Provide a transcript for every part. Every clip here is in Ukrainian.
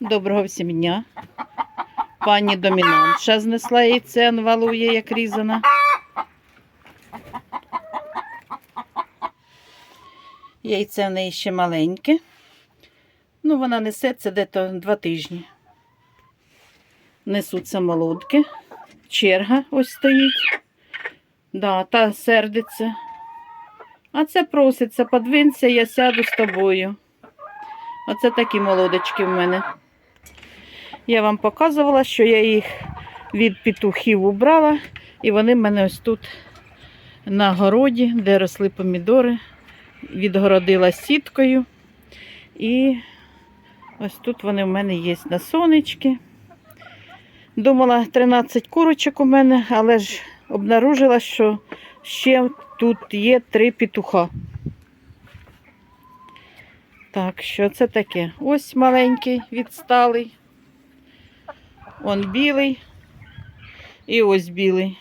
Доброго всім дня. Пані домінантша знесла яйце, валує, як різана. Яйце в неї ще маленьке. Ну, вона несе це десь два тижні. Несуться молодки. Черга ось стоїть. Да, та сердиться. А це проситься, подвинься, я сяду з тобою. Оце такі молодочки в мене. Я вам показувала, що я їх від петухів убрала, і вони в мене ось тут на городі, де росли помідори, відгородила сіткою. І ось тут вони в мене є на сонечки. Думала 13 курочок у мене, але ж обнаружила, що ще тут є три петуха. Так, що це таке? Ось маленький, відсталий. Он білий. І ось білий.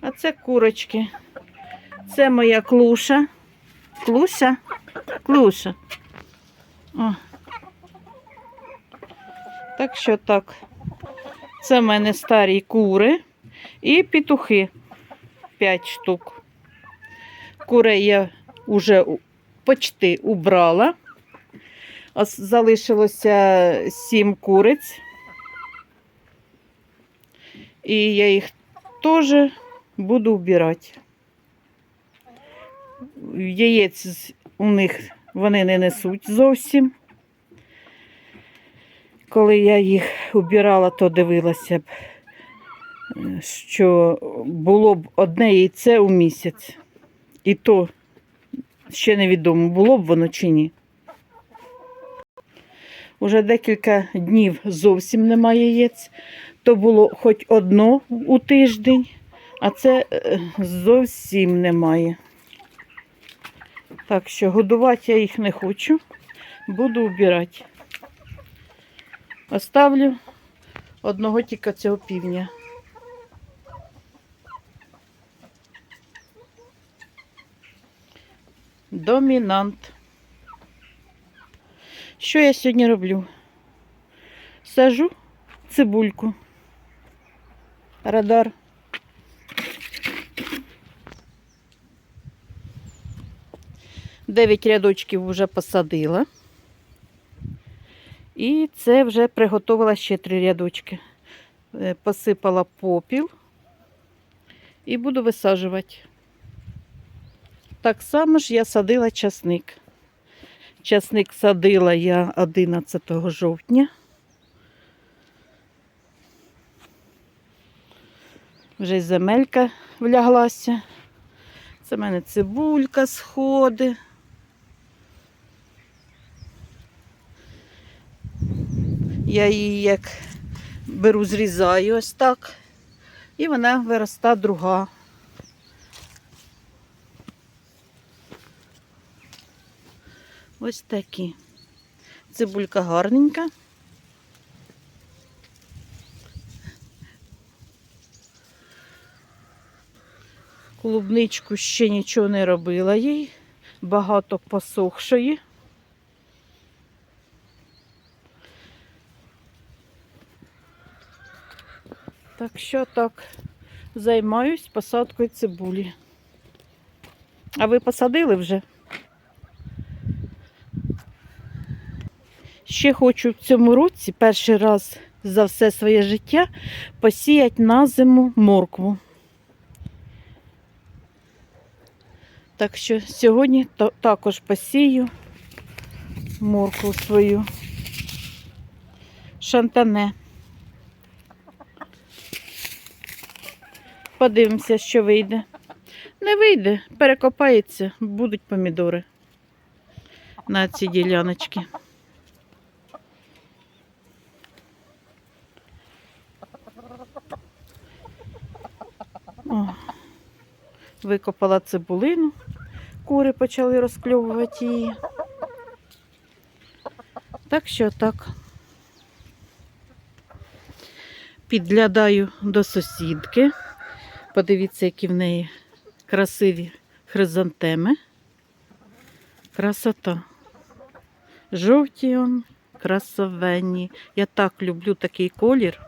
А це курочки. Це моя клуша. Клуша? Клуша. О. Так що так. Це в мене старі кури і петухи. П'ять штук. Курей я вже почти убрала. Ос- Залишилося сім куриць. І я їх теж буду вбирати. Яєць у них вони не несуть зовсім. Коли я їх убирала, то дивилася б, що було б одне яйце у місяць. І то ще невідомо, було б воно чи ні. Уже декілька днів зовсім немає яєць. То було хоч одно у тиждень, а це е, зовсім немає. Так що годувати я їх не хочу, буду вбирати. Оставлю одного тільки цього півня. Домінант. Що я сьогодні роблю? Сажу цибульку. Радар. Дев'ять рядочків вже посадила. І це вже приготувала ще три рядочки. Е, Посипала попіл і буду висаджувати. Так само ж я садила часник. Часник садила я 11 жовтня. Вже й земелька вляглася. Це в мене цибулька сходи. Я її як беру, зрізаю ось так, і вона вироста друга. Ось такі. Цибулька гарненька. Клубничку ще нічого не робила їй. Багато посохшої. Так що так, займаюсь посадкою цибулі. А ви посадили вже? Ще хочу в цьому році перший раз за все своє життя посіяти на зиму моркву. Так що сьогодні також посію моркву свою. Шантане. Подивимося, що вийде. Не вийде, перекопається, будуть помідори на ці діляночки. О, викопала цибулину, кури почали розкльовувати її. Так що так. Підглядаю до сусідки. Подивіться, які в неї красиві хризантеми. Красота. Жовті он, красивенні. Я так люблю такий колір.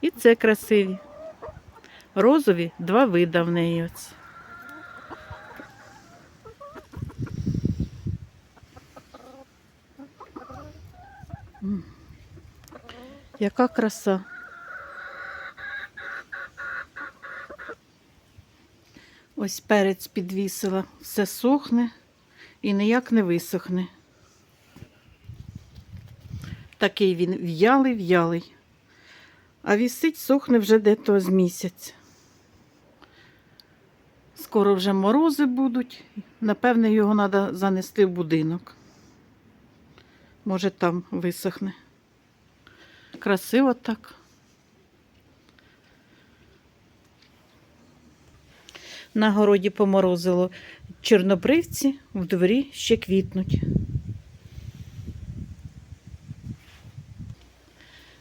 І це красиві. Розові два вида в неї. Ось. Яка краса. Ось перець підвісила, все сохне і ніяк не висохне. Такий він в'ялий, в'ялий. А вісить сохне вже дето з місяць. Скоро вже морози будуть. Напевне, його треба занести в будинок. Може, там висохне. Красиво так. На городі поморозило чорнобривці, в дворі ще квітнуть.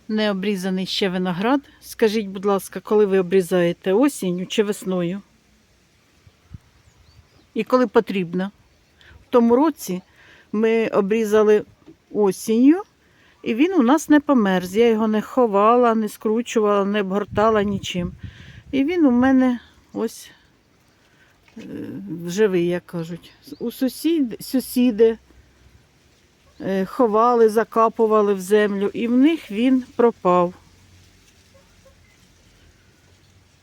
Не обрізаний ще виноград. Скажіть, будь ласка, коли ви обрізаєте осінню чи весною? І коли потрібно? В тому році ми обрізали осінню, і він у нас не померз. Я його не ховала, не скручувала, не обгортала нічим. І він у мене ось е, живий, як кажуть. У сусід, сусіди е, ховали, закапували в землю, і в них він пропав.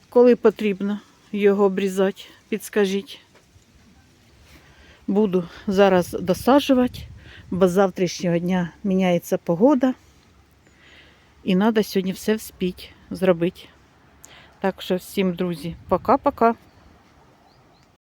Коли потрібно його обрізати, підскажіть. Буду зараз досаджувати, бо з завтрашнього дня міняється погода. І треба сьогодні все вспіть зробити. Так що всім, друзі, пока-пока.